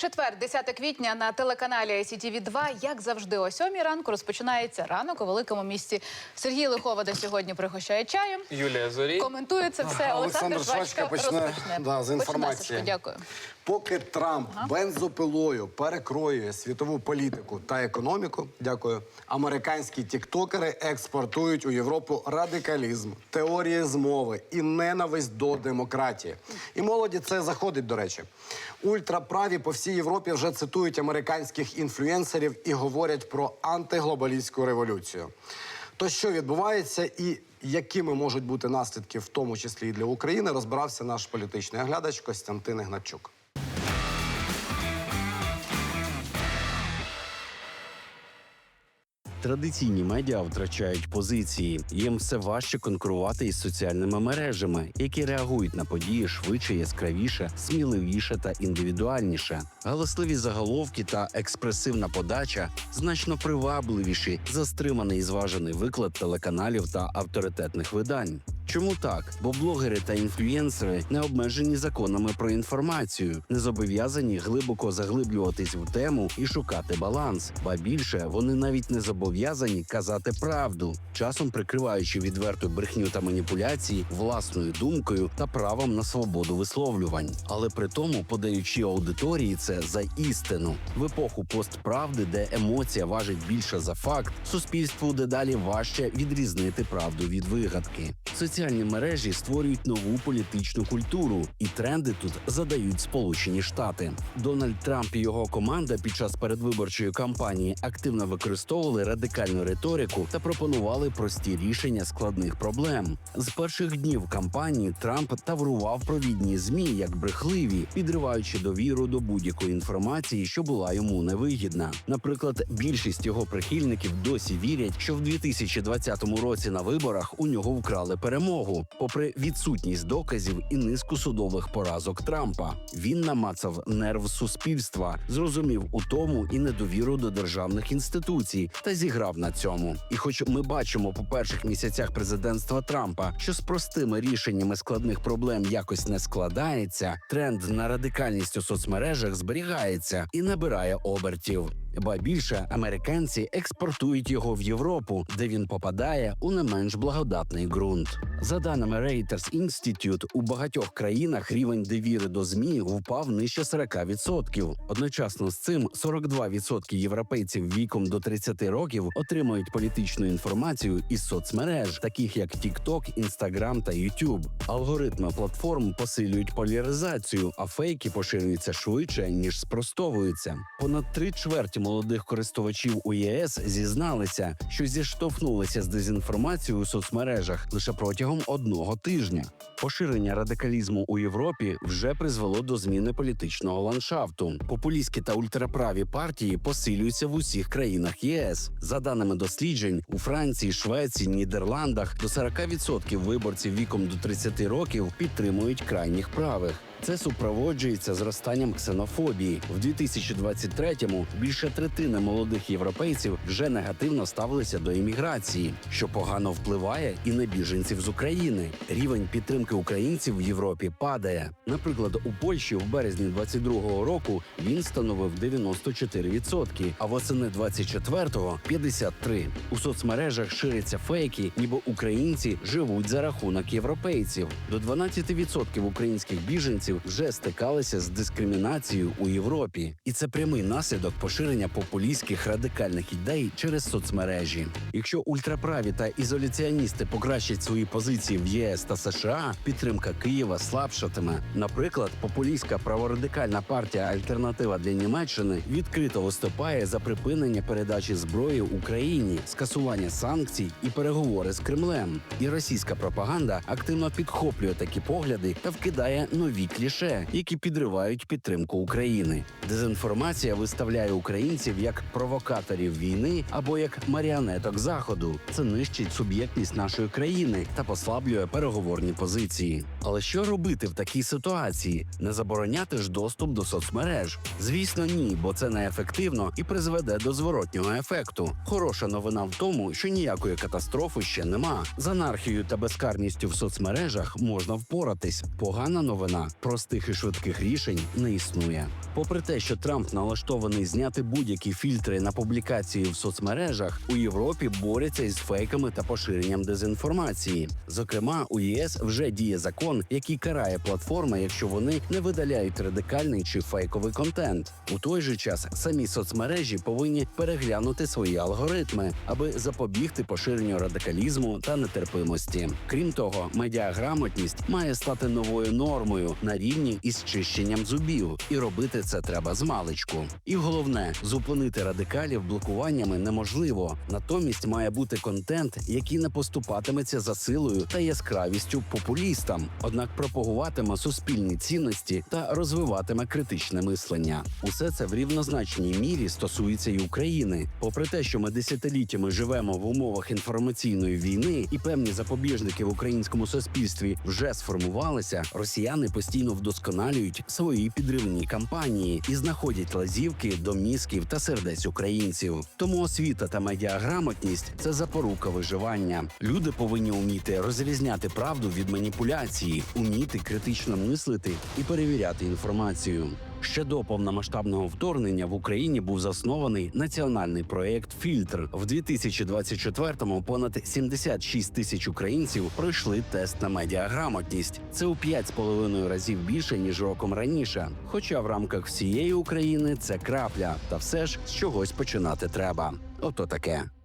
Четвер, 10 квітня на телеканалі ICTV 2 як завжди, о 7 ранку розпочинається ранок у великому місті. Сергій Лиховода сьогодні пригощає чаєм. Юлія Зорій. Коментує це все. Олександр, Олександр Швачка почне, розпочне. да, з інформації. Дякую. Поки Трамп бензопилою перекроює світову політику та економіку, дякую, американські тіктокери експортують у Європу радикалізм, теорії змови і ненависть до демократії. І молоді це заходить, до речі. Ультраправі по всій Європі вже цитують американських інфлюенсерів і говорять про антиглобалістську революцію. То що відбувається і якими можуть бути наслідки, в тому числі і для України, розбирався наш політичний оглядач Костянтин Ігнатчук. Традиційні медіа втрачають позиції. Їм все важче конкурувати із соціальними мережами, які реагують на події швидше, яскравіше, сміливіше та індивідуальніше. Галасливі заголовки та експресивна подача значно привабливіші за стриманий і зважений виклад телеканалів та авторитетних видань. Чому так? Бо блогери та інфлюєнсери не обмежені законами про інформацію, не зобов'язані глибоко заглиблюватись в тему і шукати баланс. Ба більше вони навіть не зобов'язані казати правду, часом прикриваючи відверту брехню та маніпуляції власною думкою та правом на свободу висловлювань, але при тому подаючи аудиторії це за істину. В епоху постправди, де емоція важить більше за факт, суспільству дедалі важче відрізнити правду від вигадки. Соціальні мережі створюють нову політичну культуру, і тренди тут задають Сполучені Штати. Дональд Трамп і його команда під час передвиборчої кампанії активно використовували радикальну риторику та пропонували прості рішення складних проблем. З перших днів кампанії Трамп таврував провідні змі як брехливі, підриваючи довіру до будь-якої інформації, що була йому невигідна. Наприклад, більшість його прихильників досі вірять, що в 2020 році на виборах у нього вкрали перемогу, попри відсутність доказів і низку судових поразок Трампа. Він намацав нерв суспільства, зрозумів утому і недовіру до державних інституцій та зіграв на цьому. І, хоч ми бачимо по перших місяцях президентства Трампа, що з простими рішеннями складних проблем якось не складається, тренд на радикальність у соцмережах зберігається і набирає обертів. Ба більше американці експортують його в Європу, де він попадає у не менш благодатний ґрунт. За даними Reuters Institute, у багатьох країнах рівень довіри до змі впав нижче 40%. Одночасно з цим 42% європейців віком до 30 років отримують політичну інформацію із соцмереж, таких як TikTok, Instagram та YouTube. Алгоритми платформ посилюють поляризацію, а фейки поширюються швидше ніж спростовуються. Понад три чверті молодих користувачів у ЄС зізналися, що зіштовхнулися з дезінформацією у соцмережах лише протягом одного тижня. Поширення радикалізму у Європі вже призвело до зміни політичного ландшафту. Популістські та ультраправі партії посилюються в усіх країнах ЄС. За даними досліджень, у Франції, Швеції, Нідерландах до 40% виборців віком до 30 років підтримують крайніх правих. Це супроводжується зростанням ксенофобії. В 2023-му більше третини молодих європейців вже негативно ставилися до імміграції, що погано впливає і на біженців з України. Рівень підтримки українців в Європі падає. Наприклад, у Польщі в березні 22-го року він становив 94%, а восени 24-го – 53%. У соцмережах ширяться фейки, ніби українці живуть за рахунок європейців. До 12% українських біженців вже стикалися з дискримінацією у Європі, і це прямий наслідок поширення популістських радикальних ідей через соцмережі. Якщо ультраправі та ізоляціоністи покращать свої позиції в ЄС та США, підтримка Києва слабшатиме. Наприклад, популістська праворадикальна партія Альтернатива для Німеччини відкрито виступає за припинення передачі зброї Україні, скасування санкцій і переговори з Кремлем. І російська пропаганда активно підхоплює такі погляди та вкидає нові кліше, які підривають підтримку України. Дезінформація виставляє українців як провокаторів війни або як маріонеток заходу. Це нищить суб'єктність нашої країни та послаблює переговорні позиції. Але що робити в такій ситуації? Не забороняти ж доступ до соцмереж? Звісно, ні, бо це неефективно і призведе до зворотнього ефекту. Хороша новина в тому, що ніякої катастрофи ще нема. З анархією та безкарністю в соцмережах можна впоратись. Погана новина простих і швидких рішень не існує. Попри те, що Трамп налаштований зняти будь-які фільтри на публікації в соцмережах, у Європі борються із фейками та поширенням дезінформації. Зокрема, у ЄС вже діє закон, який карає платформи, якщо вони не видаляють радикальний чи фейковий контент. У той же час самі соцмережі повинні переглянути свої алгоритми, аби запобігти поширенню радикалізму та нетерпимості. Крім того, медіаграмотність має стати новою нормою на рівні із чищенням зубів, і робити це треба з маличку. І головне, зупинити радикалів блокуваннями неможливо. Натомість має бути контент, який не поступатиметься за силою та яскравістю популістам, однак пропагуватиме суспільні цінності та розвиватиме критичне мислення. Усе це в рівнозначній мірі стосується і України. Попри те, що ми десятиліттями живемо в умовах інформаційної війни, і певні запобіжники в українському суспільстві вже сформувалися, росіяни постійно вдосконалюють свої підривні кампанії і знаходять лазівки до мізків та сердець українців. Тому освіта та медіаграмотність це запорука виживання. Люди повинні вміти розрізняти правду від маніпуляції, уміти критично мислити і перевіряти інформацію. Ще до повномасштабного вторгнення в Україні був заснований національний проєкт Фільтр. В 2024-му понад 76 тисяч українців пройшли тест на медіаграмотність. Це у 5,5 разів більше ніж роком раніше. Хоча в рамках всієї України це крапля, та все ж з чогось починати треба. Ото таке.